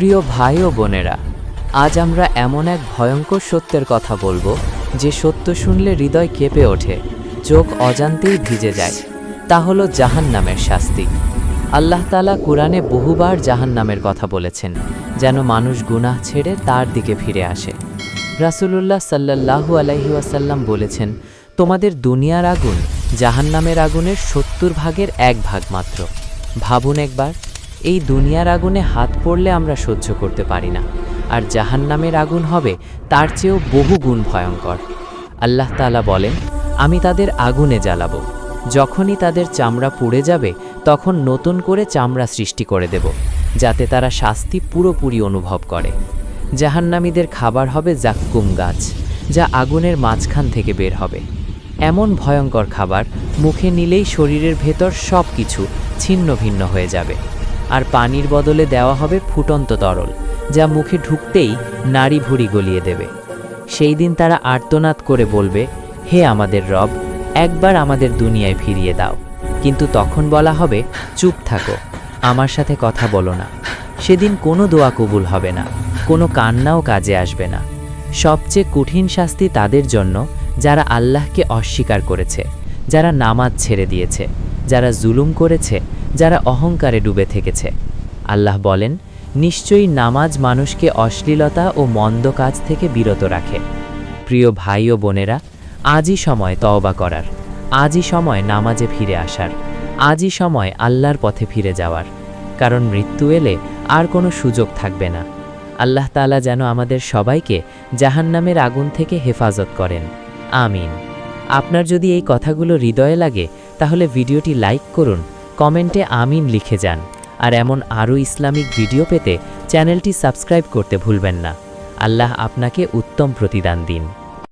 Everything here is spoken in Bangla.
প্রিয় ভাই ও বোনেরা, আজ আমরা এমন এক ভয়ঙ্কর সত্যের কথা বলব, যে সত্য শুনলে হৃদয় কেঁপে ওঠে, চোখ অজান্তেই ভিজে যায়। তা হলো জাহান্নামের শাস্তি। আল্লাহ তালা কোরআনে বহুবার জাহান্নামের কথা বলেছেন, যেন মানুষ গুনাহ ছেড়ে তার দিকে ফিরে আসে। রাসূলুল্লাহ সাল্লাল্লাহু আলাইহি ওয়াসাল্লাম বলেছেন, তোমাদের দুনিয়ার আগুন জাহান্নামের আগুনের সত্তর ভাগের এক ভাগ মাত্র। ভাবুন একবার এই দুনিয়ার আগুনে হাত পড়লে আমরা সহ্য করতে পারি না। আর জাহান্নামের আগুন হবে, তার চেয়েও বহু গুণ ভয়ঙ্কর। আল্লাহ তাআলা বলেন, আমি তাদের আগুনে জ্বালাব। যখনই তাদের চামড়া পুড়ে যাবে, তখন নতুন করে চামড়া সৃষ্টি করে দেব, যাতে তারা শাস্তি পুরোপুরি অনুভব করে। জাহান্নামীদের খাবার হবে জাক্কুম গাছ, যা আগুনের মাঝখান থেকে বের হবে। এমন ভয়ঙ্কর খাবার মুখে নিলেই শরীরের ভেতর সব কিছু ছিন্ন ভিন্ন হয়ে যাবে। আর পানির বদলে দেওয়া হবে ফুটন্ত তরল, যা মুখে ঢুকতেই নাড়ি ভুড়ি গলিয়ে দেবে। সেই দিন তারা আর্তনাদ করে বলবে, হে আমাদের রব, একবার আমাদের দুনিয়ায় ফিরিয়ে দাও। কিন্তু তখন বলা হবে, চুপ থাকো, আমার সাথে কথা বলো না। সেদিন কোনো দোয়া কবুল হবে না, কোনো কান্নাও কাজে আসবে না। সবচেয়ে কঠিন শাস্তি তাদের জন্য, যারা আল্লাহকে অস্বীকার করেছে, যারা নামাজ ছেড়ে দিয়েছে। যারা জুলুম করেছে, যারা অহংকারে ডুবে থেকেছে। আল্লাহ বলেন, নিশ্চয়ই নামাজ মানুষকে অশ্লীলতা ও মন্দ কাজ থেকে বিরত রাখে। প্রিয় ভাই ও বোনেরা, আজই সময় তওবা করার। আজই সময় নামাজে ফিরে আসার। আজই সময় আল্লাহর পথে ফিরে যাওয়ার। কারণ মৃত্যু এলে আর কোনো সুযোগ থাকবে না। আল্লাহ তাআলা যেন আমাদের সবাইকে জাহান্নামের আগুন থেকে হেফাজত করেন। আমিন। আপনার যদি এই কথাগুলো হৃদয়ে লাগে তাহলে ভিডিওটি লাইক করুন, কমেন্টে আমিন লিখে যান। আর এমন আরও ইসলামিক ভিডিও পেতে চ্যানেলটি সাবস্ক্রাইব করতে ভুলবেন না। আল্লাহ আপনাকে উত্তম প্রতিদান দিন।